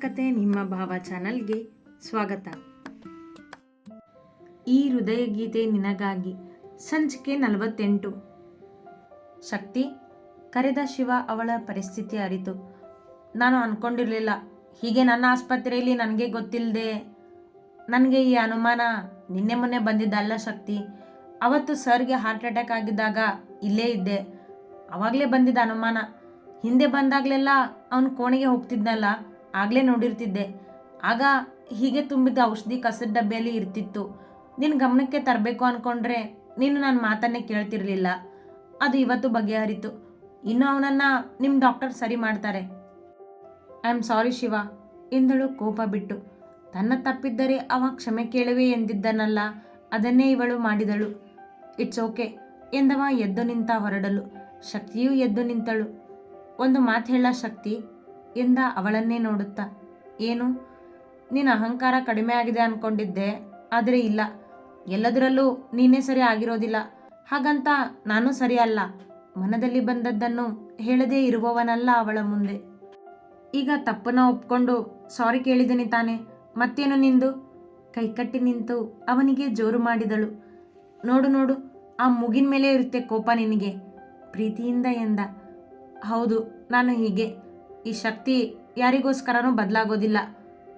ಕತೆ ನಿಮ್ಮ ಭಾವ ಚಾನಲ್ಗೆ ಸ್ವಾಗತ. ಈ ಹೃದಯ ಗೀತೆ ನಿನಗಾಗಿ ಸಂಚಿಕೆ ನಲವತ್ತೆಂಟು. ಶಕ್ತಿ, ಕರೆದ ಶಿವ ಅವಳ ಪರಿಸ್ಥಿತಿ ಅರಿತು. ನಾನು ಅಂದ್ಕೊಂಡಿರಲಿಲ್ಲ ಹೀಗೆ ನನ್ನ ಆಸ್ಪತ್ರೆಯಲ್ಲಿ ನನಗೆ ಗೊತ್ತಿಲ್ಲದೆ ನನಗೆ ಈ ಅನುಮಾನ, ನಿನ್ನೆ ಮೊನ್ನೆ ಬಂದಿದ್ದಲ್ಲ ಶಕ್ತಿ? ಅವತ್ತು ಸರ್ಗೆ ಹಾರ್ಟ್ ಅಟ್ಯಾಕ್ ಆಗಿದ್ದಾಗ ಇಲ್ಲೇ ಇದ್ದೆ. ಅವಾಗಲೇ ಬಂದಿದ್ದ ಅನುಮಾನ. ಹಿಂದೆ ಬಂದಾಗಲೆಲ್ಲ ಅವನು ಕೋಣೆಗೆ ಹೋಗ್ತಿದ್ನಲ್ಲ ಆಗಲೇ ನೋಡಿರ್ತಿದ್ದೆ. ಆಗ ಹೀಗೆ ತುಂಬಿದ ಔಷಧಿ ಕಸದ ಡಬ್ಬೆಯಲ್ಲಿ ಇರ್ತಿತ್ತು. ನಿನ್ನ ಗಮನಕ್ಕೆ ತರಬೇಕು ಅಂದ್ಕೊಂಡ್ರೆ ನೀನು ನನ್ನ ಮಾತನ್ನೇ ಕೇಳ್ತಿರ್ಲಿಲ್ಲ. ಅದು ಇವತ್ತು ಬಗೆಹರಿತು. ಇನ್ನು ಅವನನ್ನು ನಿಮ್ಮ ಡಾಕ್ಟರ್ ಸರಿ ಮಾಡ್ತಾರೆ. ಐ ಆಮ್ ಸಾರಿ ಶಿವ ಎಂದಳು ಕೋಪ ಬಿಟ್ಟು. ತನ್ನ ತಪ್ಪಿದ್ದರೆ ಅವ ಕ್ಷಮೆ ಕೇಳುವೆ ಎಂದಿದ್ದನಲ್ಲ, ಅದನ್ನೇ ಇವಳು ಮಾಡಿದಳು. ಇಟ್ಸ್ ಓಕೆ ಎಂದವ ಎದ್ದು ನಿಂತ ಹೊರಡಲು. ಶಕ್ತಿಯೂ ಎದ್ದು ನಿಂತಳು. ಒಂದು ಮಾತು ಹೇಳ ಶಕ್ತಿ ಎಂದ ಅವಳನ್ನೇ ನೋಡುತ್ತಾ, ಏನು? ನಿನ್ನ ಅಹಂಕಾರ ಕಡಿಮೆ ಆಗಿದೆ ಅಂದ್ಕೊಂಡಿದ್ದೆ ಆದರೆ ಇಲ್ಲ. ಎಲ್ಲದರಲ್ಲೂ ನೀನೇ ಸರಿ ಆಗಿರೋದಿಲ್ಲ. ಹಾಗಂತ ನಾನು ಸರಿ ಅಲ್ಲ. ಮನದಲ್ಲಿ ಬಂದದ್ದನ್ನು ಹೇಳದೇ ಇರುವವನಲ್ಲ ಅವಳ ಮುಂದೆ. ಈಗ ತಪ್ಪನ ಒಪ್ಕೊಂಡು ಸಾರಿ ಕೇಳಿದನಿ ತಾನೆ. ಮತ್ತೇನು ನಿಂದು? ಕೈಕಟ್ಟಿ ನಿಂತು ಅವನಿಗೆ ಜೋರು ಮಾಡಿದಳು. ನೋಡು ನೋಡು, ಆ ಮುಗಿನ ಮೇಲೆ ಇರುತ್ತೆ ಕೋಪ ನಿನಗೆ. ಪ್ರೀತಿಯಿಂದ ಎಂದ, ಹೌದು, ನಾನು ಹೀಗೆ. ಈ ಶಕ್ತಿ ಯಾರಿಗೋಸ್ಕರನೂ ಬದಲಾಗೋದಿಲ್ಲ.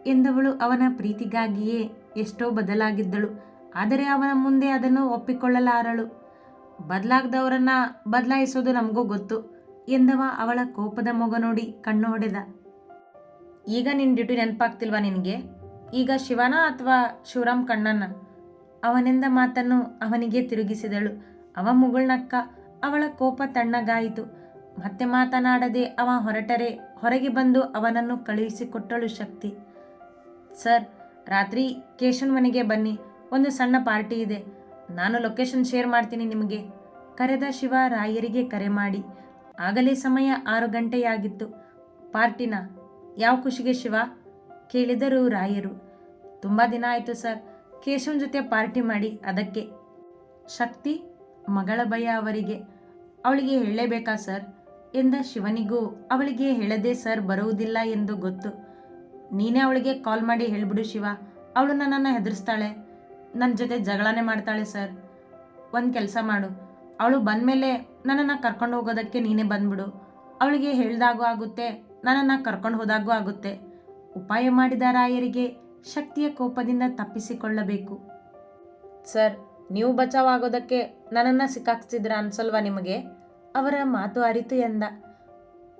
ಎಂದವಳು ಅವನ ಪ್ರೀತಿಗಾಗಿಯೇ ಎಷ್ಟೋ ಬದಲಾಗಿದ್ದಳು. ಆದರೆ ಅವನ ಮುಂದೆ ಅದನ್ನು ಒಪ್ಪಿಕೊಳ್ಳಲಾರಳು. ಬದಲಾಗದವರನ್ನ ಬದಲಾಯಿಸೋದು ನಮಗೂ ಗೊತ್ತು ಎಂದವ ಅವಳ ಕೋಪದ ಮೊಗ ನೋಡಿ ಕಣ್ಣು ಹೊಡೆದ. ಈಗ ನಿನ್ನ ಡ್ಯೂಟಿ ನೆನಪಾಗ್ತಿಲ್ವಾ ನಿನಗೆ? ಈಗ ಶಿವನ ಅಥವಾ ಶಿವರಾಮ್ ಕಣ್ಣನ ಅವನೆಂದ ಮಾತನ್ನು ಅವನಿಗೆ ತಿರುಗಿಸಿದಳು. ಅವ ಮುಗುಳ್ನಕ್ಕ ಅವಳ ಕೋಪ ತಣ್ಣಗಾಯಿತು. ಮತ್ತೆ ಮಾತನಾಡದೆ ಅವ ಹೊರಟರೆ, ಹೊರಗೆ ಬಂದು ಅವನನ್ನು ಕಳುಹಿಸಿಕೊಟ್ಟಳು ಶಕ್ತಿ. ಸರ್, ರಾತ್ರಿ ಕೇಶನ್ ಮನೆಗೆ ಬನ್ನಿ, ಒಂದು ಸಣ್ಣ ಪಾರ್ಟಿ ಇದೆ. ನಾನು ಲೊಕೇಶನ್ ಶೇರ್ ಮಾಡ್ತೀನಿ ನಿಮಗೆ. ಕರೆದ ಶಿವ ರಾಯರಿಗೆ ಕರೆ ಮಾಡಿ. ಆಗಲೇ ಸಮಯ ಆರು ಗಂಟೆಯಾಗಿತ್ತು. ಪಾರ್ಟಿನ? ಯಾವ ಖುಷಿಗೆ ಶಿವ? ಕೇಳಿದರು ರಾಯರು. ತುಂಬ ದಿನ ಆಯಿತು ಸರ್ ಕೇಶವನ್ ಜೊತೆ ಪಾರ್ಟಿ ಮಾಡಿ ಅದಕ್ಕೆ. ಶಕ್ತಿ, ಮಗಳ ಭಯ ಅವರಿಗೆ. ಅವಳಿಗೆ ಹೇಳಲೇಬೇಕಾ ಸರ್? ಎಂದ ಶಿವನಿಗೂ, ಅವಳಿಗೆ ಹೇಳದೆ ಸರ್ ಬರುವುದಿಲ್ಲ ಎಂದು ಗೊತ್ತು. ನೀನೇ ಅವಳಿಗೆ ಕಾಲ್ ಮಾಡಿ ಹೇಳಿಬಿಡು ಶಿವ, ಅವಳು ನನ್ನನ್ನು ಹೆದರಿಸ್ತಾಳೆ. ನನ್ನ ಜೊತೆ ಜಗಳನೇ ಮಾಡ್ತಾಳೆ ಸರ್. ಒಂದು ಕೆಲಸ ಮಾಡು. ಅವಳು ಬಂದಮೇಲೆ ನನ್ನನ್ನು ಕರ್ಕೊಂಡು ಹೋಗೋದಕ್ಕೆ ನೀನೇ ಬಂದ್ಬಿಡು. ಅವಳಿಗೆ ಹೇಳ್ದಾಗೂ ಆಗುತ್ತೆ, ನನ್ನನ್ನು ಕರ್ಕೊಂಡು ಹೋದಾಗೂ ಆಗುತ್ತೆ. ಉಪಾಯ ಮಾಡಿದ ರಾಯರಿಗೆ ಶಕ್ತಿಯ ಕೋಪದಿಂದ ತಪ್ಪಿಸಿಕೊಳ್ಳಬೇಕು. ಸರ್, ನೀವು ಬಚಾವಾಗೋದಕ್ಕೆ ನನ್ನನ್ನು ಸಿಕ್ಕಾಕ್ಸ್ತಿದ್ರ ಅನ್ಸಲ್ವಾ ನಿಮಗೆ? ಅವರ ಮಾತು ಅರಿತು ಎಂದ.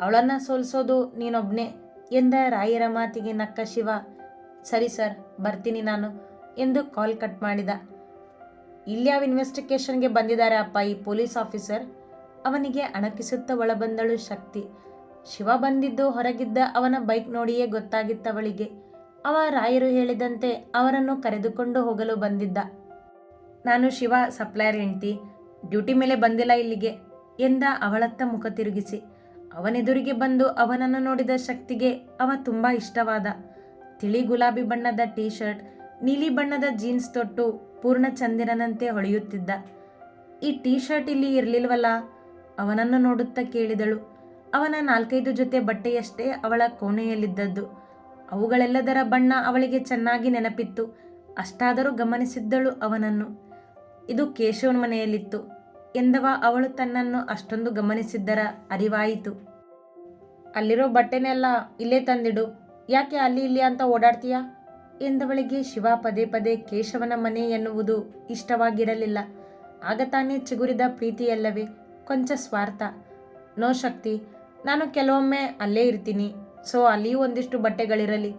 ಅವಳನ್ನು ಸೋಲಿಸೋದು ನೀನೊಬ್ನೇ ಎಂದ ರಾಯರ ಮಾತಿಗೆ ನಕ್ಕ ಶಿವ. ಸರಿ ಸರ್, ಬರ್ತೀನಿ ನಾನು ಎಂದು ಕಾಲ್ ಕಟ್ ಮಾಡಿದ. ಇಲ್ಯಾವ ಇನ್ವೆಸ್ಟಿಗೇಷನ್ಗೆ ಬಂದಿದ್ದಾರೆ ಅಪ್ಪ ಈ ಪೊಲೀಸ್ ಆಫೀಸರ್? ಅವನಿಗೆ ಅಣಕಿಸುತ್ತಾ ಒಳಬಂದಳು ಶಕ್ತಿ. ಶಿವ ಬಂದಿದ್ದು ಹೊರಗಿದ್ದ ಅವನ ಬೈಕ್ ನೋಡಿಯೇ ಗೊತ್ತಾಗಿತ್ತವಳಿಗೆ. ಅವ ರಾಯರು ಹೇಳಿದಂತೆ ಅವರನ್ನು ಕರೆದುಕೊಂಡು ಹೋಗಲು ಬಂದಿದ್ದ. ನಾನು ಶಿವ ಸಪ್ಲೈಯರ್, ಹೆಂಡ್ತಿ. ಡ್ಯೂಟಿ ಮೇಲೆ ಬಂದಿಲ್ಲ ಇಲ್ಲಿಗೆ. ಎಂದ ಅವಳತ್ತ ಮುಖ ತಿರುಗಿಸಿ. ಅವನೆದುರಿಗೆ ಬಂದು ಅವನನ್ನು ನೋಡಿದ ಶಕ್ತಿಗೆ ಅವ ತುಂಬ ಇಷ್ಟವಾದ. ತಿಳಿ ಗುಲಾಬಿ ಬಣ್ಣದ ಟೀ ಶರ್ಟ್ ನೀಲಿ ಬಣ್ಣದ ಜೀನ್ಸ್ ತೊಟ್ಟು ಪೂರ್ಣ ಚಂದಿರನಂತೆ ಹೊಳೆಯುತ್ತಿದ್ದ. ಈ ಟೀ ಶರ್ಟ್ ಇಲ್ಲಿ ಇರಲಿಲ್ವಲ್ಲ? ಅವನನ್ನು ನೋಡುತ್ತಾ ಕೇಳಿದಳು. ಅವನ ನಾಲ್ಕೈದು ಜೊತೆ ಬಟ್ಟೆಯಷ್ಟೇ ಅವಳ ಕೋಣೆಯಲ್ಲಿದ್ದದ್ದು. ಅವುಗಳೆಲ್ಲದರ ಬಣ್ಣ ಅವಳಿಗೆ ಚೆನ್ನಾಗಿ ನೆನಪಿತ್ತು. ಅಷ್ಟಾದರೂ ಗಮನಿಸಿದ್ದಳು ಅವನನ್ನು. ಇದು ಕೇಶವನ ಮನೆಯಲ್ಲಿತ್ತು. ಎಂದವ ಅವಳು ತನ್ನನ್ನು ಅಷ್ಟೊಂದು ಗಮನಿಸಿದ್ದರ ಅರಿವಾಯಿತು. ಅಲ್ಲಿರೋ ಬಟ್ಟೆನೆಲ್ಲ ಇಲ್ಲೇ ತಂದಿಡು. ಯಾಕೆ ಅಲ್ಲಿ ಇಲ್ಲಿ ಅಂತ ಓಡಾಡ್ತೀಯಾ? ಎಂದವಳಿಗೆ ಶಿವ ಪದೇ ಪದೇ ಕೇಶವನ ಮನೆ ಎನ್ನುವುದು ಇಷ್ಟವಾಗಿರಲಿಲ್ಲ. ಆಗ ತಾನೇ ಚಿಗುರಿದ ಪ್ರೀತಿಯಲ್ಲವೇ, ಕೊಂಚ ಸ್ವಾರ್ಥ. ನೋ ಶಕ್ತಿ, ನಾನು ಕೆಲವೊಮ್ಮೆ ಅಲ್ಲೇ ಇರ್ತೀನಿ. ಸೊ, ಅಲ್ಲಿಯೂ ಒಂದಿಷ್ಟು ಬಟ್ಟೆಗಳಿರಲಿ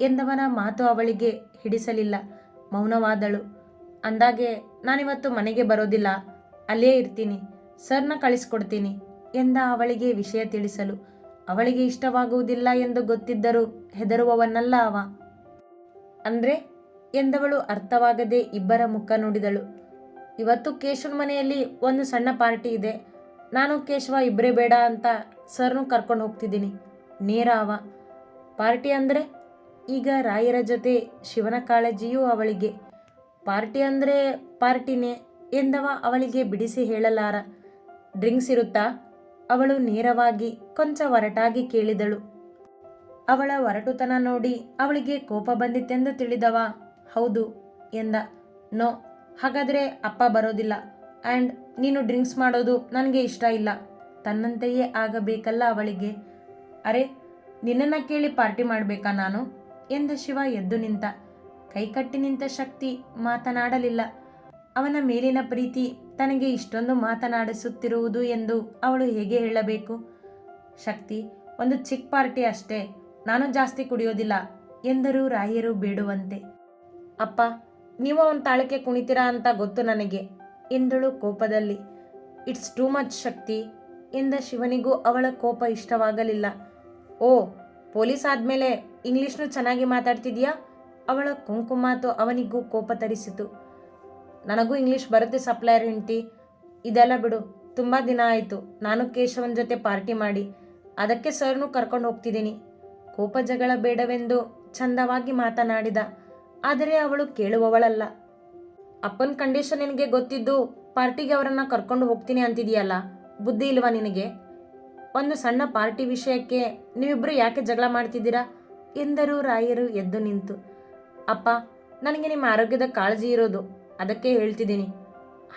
ಎಂದವನ ಮಾತು ಅವಳಿಗೆ ಹಿಡಿಸಲಿಲ್ಲ. ಮೌನವಾದಳು. ಅಂದಾಗೆ, ನಾನಿವತ್ತು ಮನೆಗೆ ಬರೋದಿಲ್ಲ. ಅಲ್ಲೇ ಇರ್ತೀನಿ, ಸರ್ನ ಕಳಿಸ್ಕೊಡ್ತೀನಿ ಎಂದ ಅವಳಿಗೆ ವಿಷಯ ತಿಳಿಸಲು. ಅವಳಿಗೆ ಇಷ್ಟವಾಗುವುದಿಲ್ಲ ಎಂದು ಗೊತ್ತಿದ್ದರೂ ಹೆದರುವವನಲ್ಲ ಅವ. ಅಂದ್ರೆ? ಎಂದವಳು ಅರ್ಥವಾಗದೆ ಇಬ್ಬರ ಮುಖ ನೋಡಿದಳು. ಇವತ್ತು ಕೇಶವನ ಮನೆಯಲ್ಲಿ ಒಂದು ಸಣ್ಣ ಪಾರ್ಟಿ ಇದೆ. ನಾನು ಕೇಶವ ಇಬ್ಬರೇ ಬೇಡ ಅಂತ ಸರ್ನು ಕರ್ಕೊಂಡು ಹೋಗ್ತಿದ್ದೀನಿ. ನೇರ ಅವ. ಪಾರ್ಟಿ ಅಂದರೆ? ಈಗ ರಾಯರ ಜೊತೆ ಶಿವನ ಕಾಳಜಿಯೂ ಅವಳಿಗೆ. ಪಾರ್ಟಿ ಅಂದರೆ ಪಾರ್ಟಿನೇ. ಎಂದವ ಅವಳಿಗೆ ಬಿಡಿಸಿ ಹೇಳಲಾರ. ಡ್ರಿಂಕ್ಸ್ ಇರುತ್ತಾ? ಅವಳು ನೇರವಾಗಿ ಕೊಂಚ ಒರಟಾಗಿ ಕೇಳಿದಳು. ಅವಳ ಒರಟುತನ ನೋಡಿ ಅವಳಿಗೆ ಕೋಪ ಬಂದಿತ್ತೆಂದು ತಿಳಿದವ. ಹೌದು ಎಂದ. ನೋ, ಹಾಗಾದರೆ ಅಪ್ಪ ಬರೋದಿಲ್ಲ. ಆ್ಯಂಡ್ ನೀನು ಡ್ರಿಂಕ್ಸ್ ಮಾಡೋದು ನನಗೆ ಇಷ್ಟ ಇಲ್ಲ. ತನ್ನಂತೆಯೇ ಆಗಬೇಕಲ್ಲ ಅವಳಿಗೆ. ಅರೆ, ನಿನ್ನನ್ನು ಕೇಳಿ ಪಾರ್ಟಿ ಮಾಡಬೇಕಾ ನಾನು? ಎಂದ ಶಿವ ಎದ್ದು ನಿಂತ. ಕೈಕಟ್ಟಿ ನಿಂತ ಶಕ್ತಿ ಮಾತನಾಡಲಿಲ್ಲ. ಅವನ ಮೇಲಿನ ಪ್ರೀತಿ ತನಗೆ ಇಷ್ಟೊಂದು ಮಾತನಾಡಿಸುತ್ತಿರುವುದು ಎಂದು ಅವಳು ಹೇಗೆ ಹೇಳಬೇಕು? ಶಕ್ತಿ, ಒಂದು ಚಿಕ್ಕ ಪಾರ್ಟಿ ಅಷ್ಟೇ, ನಾನು ಜಾಸ್ತಿ ಕುಡಿಯೋದಿಲ್ಲ, ಎಂದರು ರಾಯರು ಬೇಡುವಂತೆ. ಅಪ್ಪ, ನೀವು ಅವನ ತಾಳಕ್ಕೆ ಕುಣಿತೀರಾ ಅಂತ ಗೊತ್ತು ನನಗೆ, ಎಂದಳು ಕೋಪದಲ್ಲಿ. ಇಟ್ಸ್ ಟೂ ಮಚ್ ಶಕ್ತಿ, ಎಂದ ಶಿವನಿಗೂ ಅವಳ ಕೋಪ ಇಷ್ಟವಾಗಲಿಲ್ಲ. ಓ, ಪೊಲೀಸ್ ಆದಮೇಲೆ ಇಂಗ್ಲೀಷ್ನು ಚೆನ್ನಾಗಿ ಮಾತಾಡ್ತಿದ್ಯಾ? ಅವಳ ಕುಂಕುಮಾತು ಅವನಿಗೂ ಕೋಪ ತರಿಸಿತು. ನನಗೂ ಇಂಗ್ಲೀಷ್ ಬರುತ್ತೆ ಸಪ್ಲೈಯರ್ ಹೆಂಡ್ತಿ. ಇದೆಲ್ಲ ಬಿಡು. ತುಂಬ ದಿನ ಆಯಿತು. ನಾನು ಕೇಶವನ ಜೊತೆ ಪಾರ್ಟಿ ಮಾಡಿ. ಅದಕ್ಕೆ ಸರ್ನು ಕರ್ಕೊಂಡು ಹೋಗ್ತಿದ್ದೀನಿ. ಕೋಪ ಜಗಳ ಬೇಡವೆಂದು ಚಂದವಾಗಿ ಮಾತನಾಡಿದ. ಆದರೆ ಅವಳು ಕೇಳುವವಳಲ್ಲ. ಅಪ್ಪನ ಕಂಡೀಷನ್ ನಿನಗೆ ಗೊತ್ತಿದ್ದು ಪಾರ್ಟಿಗೆ ಅವರನ್ನು ಕರ್ಕೊಂಡು ಹೋಗ್ತೀನಿ ಅಂತಿದೆಯಲ್ಲ? ಬುದ್ಧಿ ಇಲ್ವಾ ನಿನಗೆ? ಒಂದು ಸಣ್ಣ ಪಾರ್ಟಿ ವಿಷಯಕ್ಕೆ ನೀವಿಬ್ಬರು ಯಾಕೆ ಜಗಳ ಮಾಡ್ತಿದ್ದೀರಾ? ಎಂದರು ರಾಯರು ಎದ್ದು ನಿಂತು. ಅಪ್ಪ, ನನಗೆ ನಿಮ್ಮ ಆರೋಗ್ಯದ ಕಾಳಜಿ ಇರೋದು. ಅದಕ್ಕೆ ಹೇಳ್ತಿದ್ದೀನಿ.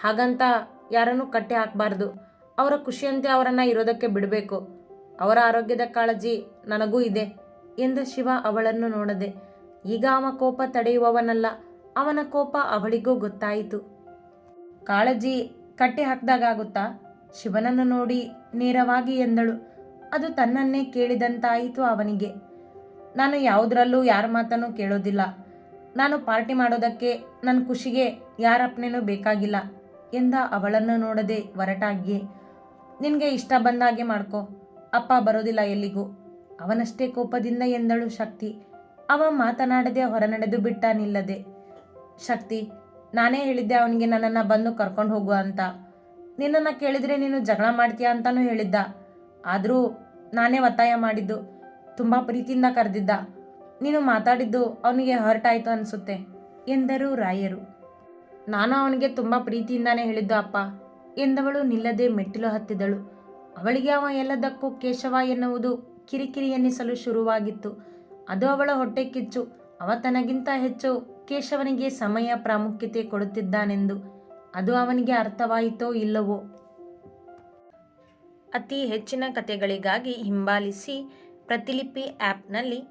ಹಾಗಂತ ಯಾರನ್ನು ಕಟ್ಟಿ ಹಾಕಬಾರ್ದು. ಅವರ ಖುಷಿಯಂತೆ ಅವರನ್ನು ಇರೋದಕ್ಕೆ ಬಿಡಬೇಕು. ಅವರ ಆರೋಗ್ಯದ ಕಾಳಜಿ ನನಗೂ ಇದೆ ಎಂದ ಶಿವ ಅವಳನ್ನು ನೋಡದೆ. ಈಗ ಅವ ಕೋಪ ತಡೆಯುವವನಲ್ಲ, ಅವನ ಕೋಪ ಅವಳಿಗೂ ಗೊತ್ತಾಯಿತು. ಕಾಳಜಿ ಕಟ್ಟಿ ಹಾಕ್ದಾಗುತ್ತಾ ಶಿವನನ್ನು ನೋಡಿ ನೇರವಾಗಿ ಎಂದಳು. ಅದು ತನ್ನನ್ನೇ ಕೇಳಿದಂತಾಯಿತು ಅವನಿಗೆ. ನಾನು ಯಾವುದರಲ್ಲೂ ಯಾರ ಮಾತನ್ನು ಕೇಳೋದಿಲ್ಲ. ನಾನು ಪಾರ್ಟಿ ಮಾಡೋದಕ್ಕೆ ನನ್ನ ಖುಷಿಗೆ ಯಾರಪ್ಪನೇನೂ ಬೇಕಾಗಿಲ್ಲ ಎಂದ ಅವಳನ್ನು ನೋಡದೆ ಹೊರಟಾಗಿ ನಿನಗೆ ಇಷ್ಟ ಬಂದಾಗೆ ಮಾಡ್ಕೊ, ಅಪ್ಪ ಬರೋದಿಲ್ಲ ಎಲ್ಲಿಗೂ. ಅವನಷ್ಟೇ ಕೋಪದಿಂದ ಎಂದಳು ಶಕ್ತಿ. ಅವ ಮಾತನಾಡದೆ ಹೊರನಡೆದು ಬಿಟ್ಟ ನಿಲ್ಲದೆ. ಶಕ್ತಿ, ನಾನೇ ಹೇಳಿದ್ದೆ ಅವನಿಗೆ ನನ್ನನ್ನು ಬಂದು ಕರ್ಕೊಂಡು ಹೋಗು ಅಂತ. ನಿನ್ನನ್ನು ಕೇಳಿದರೆ ನೀನು ಜಗಳ ಮಾಡ್ತೀಯ ಅಂತಲೂ ಹೇಳಿದ್ದ. ಆದರೂ ನಾನೇ ಒತ್ತಾಯ ಮಾಡಿದ್ದು, ತುಂಬ ಪ್ರೀತಿಯಿಂದ ಕರೆದಿದ್ದ. ನೀನು ಮಾತಾಡಿದ್ದು ಅವನಿಗೆ ಹರ್ಟ್ ಆಯಿತು ಅನಿಸುತ್ತೆ, ಎಂದರು ರಾಯರು. ನಾನು ಅವನಿಗೆ ತುಂಬ ಪ್ರೀತಿಯಿಂದಾನೇ ಹೇಳಿದ್ದು ಅಪ್ಪ, ಎಂದವಳು ನಿಲ್ಲದೆ ಮೆಟ್ಟಿಲು ಹತ್ತಿದಳು. ಅವಳಿಗೆ ಅವ ಎಲ್ಲದಕ್ಕೂ ಕೇಶವ ಎನ್ನುವುದು ಕಿರಿಕಿರಿ ಎನ್ನಿಸಲು ಶುರುವಾಗಿತ್ತು. ಅದು ಅವಳ ಹೊಟ್ಟೆ ಕಿಚ್ಚು. ಅವ ತನಗಿಂತ ಹೆಚ್ಚು ಕೇಶವನಿಗೆ ಸಮಯ ಪ್ರಾಮುಖ್ಯತೆ ಕೊಡುತ್ತಿದ್ದಾನೆಂದು. ಅದು ಅವನಿಗೆ ಅರ್ಥವಾಯಿತೋ ಇಲ್ಲವೋ? ಅತಿ ಹೆಚ್ಚಿನ ಕಥೆಗಳಿಗಾಗಿ ಹಿಂಬಾಲಿಸಿ ಪ್ರತಿಲಿಪಿ ಆ್ಯಪ್ನಲ್ಲಿ